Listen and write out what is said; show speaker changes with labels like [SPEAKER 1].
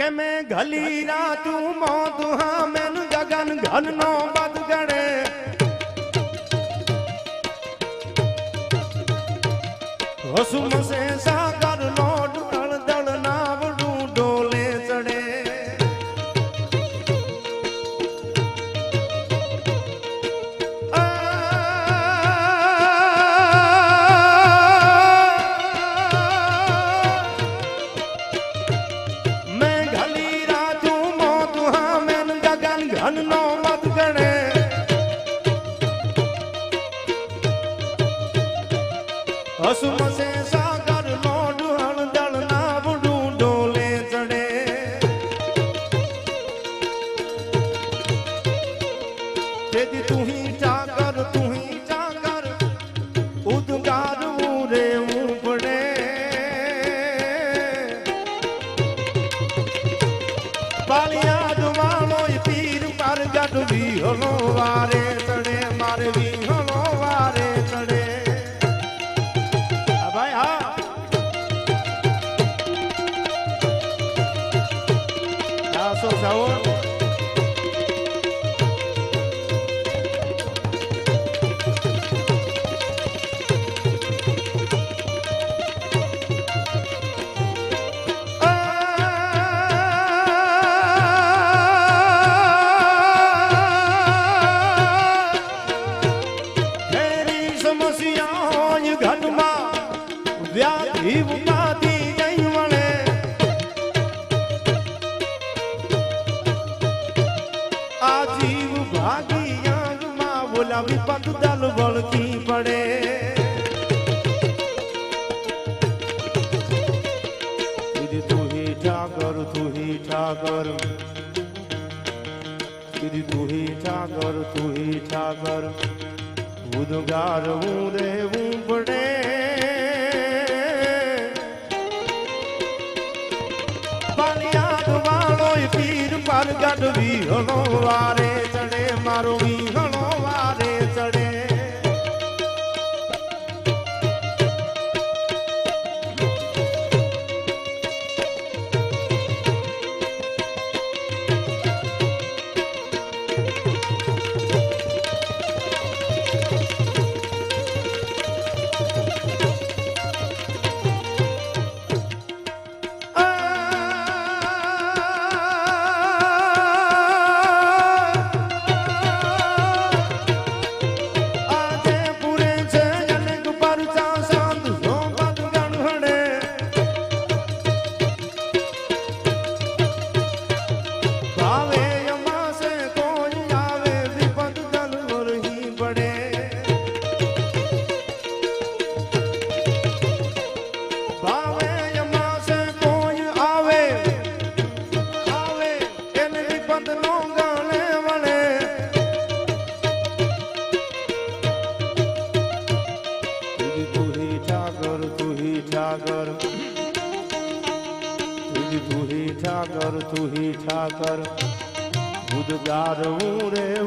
[SPEAKER 1] કે મેં ગલી રાતું મોત હા મેન ગગન ઘનનો બદ ગણે હસુમ સે તેથી તું હી ચાકર તું હી ચાકર ઉદગારવું રેવું પડે પાલિયાદ વાળો પીર પર ગઢ વિહળો વારે ચડે મારે વિહળો વારે ચડે ભાઈ હા હા પગ દલ વળકી પડે. કીધી તું હી ઠાકર તું હી ઠાકર કીધી તું હી ઠાકર તું હી ઠાકર ઉદગારવું રહેવું પીર પર ગઢ વિહળો વારે ચડે મારો વિહળો તું હી ઠાકર તું હી ઠાકર. ઉદગાર હું રે